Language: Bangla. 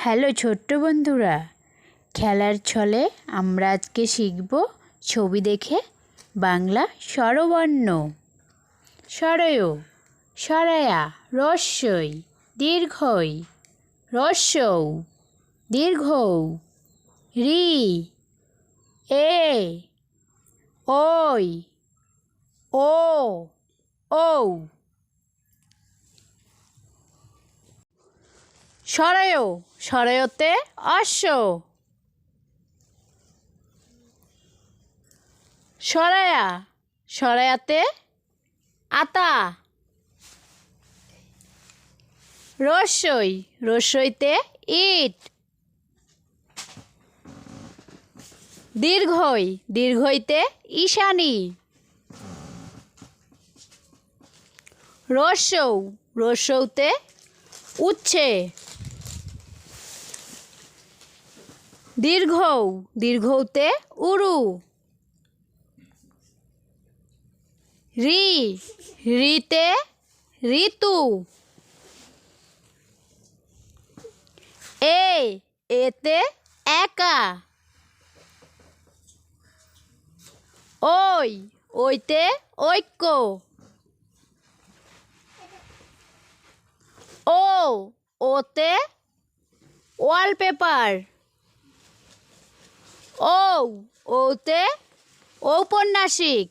হ্যালো ছোট্ট বন্ধুরা, খেলার ছলে আমরা আজকে শিখব ছবি দেখে বাংলা স্বরবর্ণ। স্বরয় সরায়া রস্যই, দীর্ঘই রস্যৌ দীর্ঘ রি, এ ওই ও, ঔ। সরায় সরায়তে অশ্ব। সরায়া, সরায়াতে আতা। রসই রসইতে ইট। দীর্ঘই, দীর্ঘইতে ঈশানী। রসৌ রসৌতে উচ্ছে। দীর্ঘ, দীর্ঘতে উরু। রি, রিতে ঋতু। এ, এতে একা। ওই, ওইতে ঐক্য। ও, ওতে ওয়ালপেপার। ও ওতে ঔপন্যাসিক।